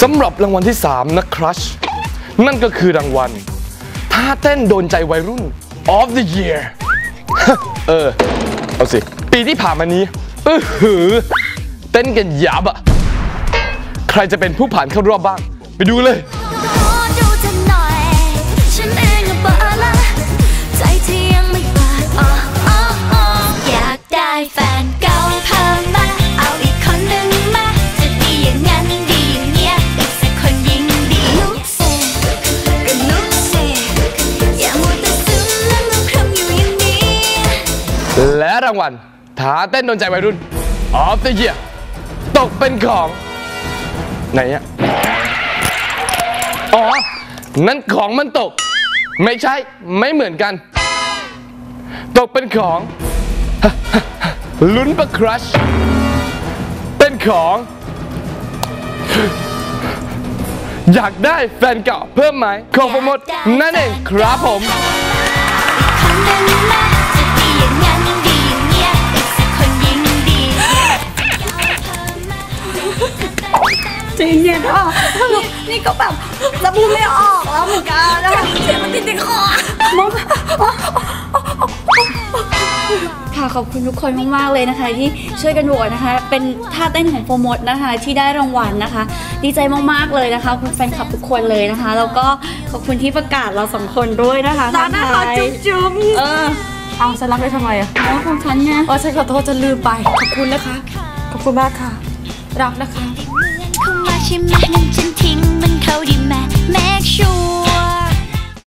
สำหรับรางวัลที่ 3 นะครัช นั่นก็คือรางวัลท่าเต้นโดนใจวัยรุ่น of the year เออ เอาสิ ปีที่ผ่านมานี้เออหือ เต้นกันยับอะใครจะเป็นผู้ผ่านเข้ารอบบ้าง ไปดูเลย รางวัลท้าเต้นโดนใจวัยรุ่น of the year ตกเป็นของ ไหนอะอ๋อ นั่นของมันตก ไม่ใช่ ไม่เหมือนกัน ตกเป็นของ ลุ้นประครัช เป็นของ อยากได้แฟนเก่าเพิ่มไหมของปรโมทนั่นเองครับผม จริงเนี่ยก็นี่ก็แบบจะพูดไม่ออกแล้วเหมือนกันนะคะเสียงมันติดในคอมองค่ะขอบคุณทุกคนมากๆเลยนะคะ ที่ช่วยกันโหวตนะคะ เป็นท่าเต้นของโฟร์มดนะคะ ที่ได้รางวัลนะคะ ดีใจมากๆเลยนะคะคุณแฟนคลับทุกคนเลยนะคะ แล้วก็ขอบคุณที่ประกาศเราสองคนด้วยนะคะรักนะคะทางไทยจุ๊บเออเอาฉันรักได้ทำไมอะแล้วของฉันไงเออฉันขอโทษฉันลืมไปขอบคุณนะคะขอบคุณมากค่ะ รักนะคะ เข้ามา